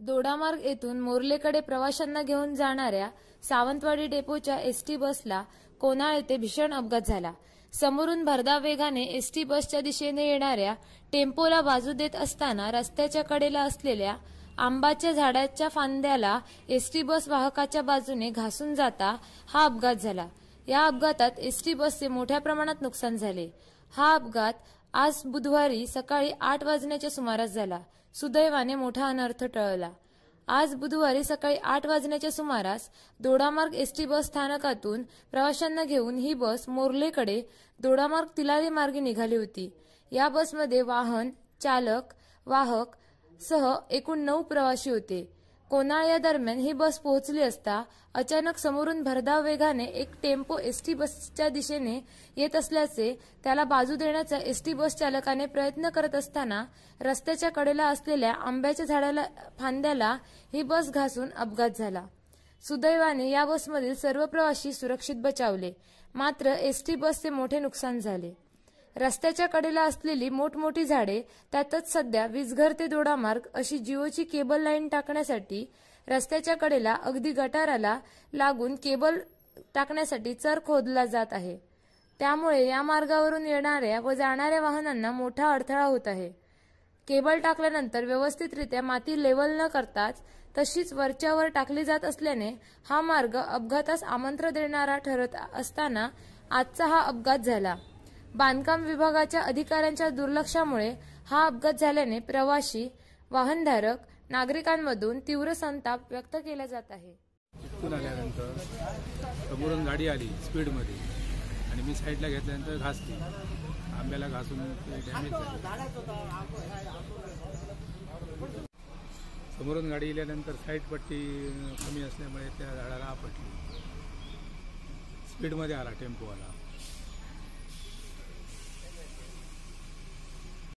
दोडामार्ग येथून मोर्लेकडे प्रवाशांना घेऊन जाणाऱ्या सावंतवाडी डेपोच्या एसटी बसला कोनाळ येथे भीषण अपघात झाला. समोरून भरधाव वेगाने एसटी बसच्या दिशेने येणाऱ्या टेम्पोला बाजू देत असताना रस्त्याच्या कडेला असलेल्या आंबाच्या झाडाच्या फांद्याला एसटी बस वाहकाच्या बाजूने घासून जाता हा अपघात झाला. या अपघातात एसटी बसचे मोठ्या प्रमाणात नुकसान झाले. हा अपघात आज बुधवारी सकाळी आठ वाजण्याच्या सुमारास झाला. सुदैवाने मोठा अनर्थ टळला. आज बुधवारी सकाळी आठ वाजण्याच्या सुमारास दोडामार्ग एसटी बस स्थानकातून प्रवाशांना घेऊन ही बस मोर्लेकडे दोडामार्ग तिलारी मार्गे निघाली होती. या बसमध्ये वाहन चालक वाहक सह एकूण नऊ प्रवासी होते. कोनाळ दरम्यान ही बस पोहोचली असता अचानक समोरून भरधाव वेगाने एक टेम्पो एसटी बसच्या दिशेने येत असल्याचे त्याला बाजू देण्याचा एसटी बस चालकाने प्रयत्न करत असताना रस्त्याच्या कडेला असलेल्या आंब्याच्या झाडाला फांद्याला ही बस घासून अपघात झाला. सुदैवाने या बसमधील सर्व प्रवासी सुरक्षित बचावले. मात्र एसटी बसचे मोठे नुकसान झाले. रस्त्याच्या कडेला असलेली मोठमोठी झाडे त्यातच सध्या वीजघर ते दोडामार्ग अशी जिओची केबल लाईन टाकण्यासाठी रस्त्याच्या कडेला अगदी गटाराला लागून केबल टाकण्यासाठी चर खोदला जात आहे. त्यामुळे या मार्गावरून येणाऱ्या व जाणाऱ्या वाहनांना मोठा अडथळा होत आहे. केबल टाकल्यानंतर व्यवस्थितरित्या माती लेवल न करताच तशीच वरच्यावर टाकली जात असल्याने हा मार्ग अपघातास आमंत्रण देणारा ठरत असताना आजचा हा अपघात झाला. बांधकाम विभागाच्या अधिकाऱ्यांच्या दुर्लक्षामुळे हा अपघात झाल्याने प्रवाशी वाहनधारक नागरिकांमधून तीव्र संताप व्यक्त केला जात आहे. तिथून आल्यानंतर समोरून गाडी आली स्पीडमध्ये आणि मी साईडला घेतल्यानंतर घासली. आंब्याला घासून ते डॅमेज झालं. समोरून गाडी गेल्यानंतर साईड पट्टी कमी असल्यामुळे त्या झाडाला आपटली. स्पीडमध्ये आला टेम्पोवाला.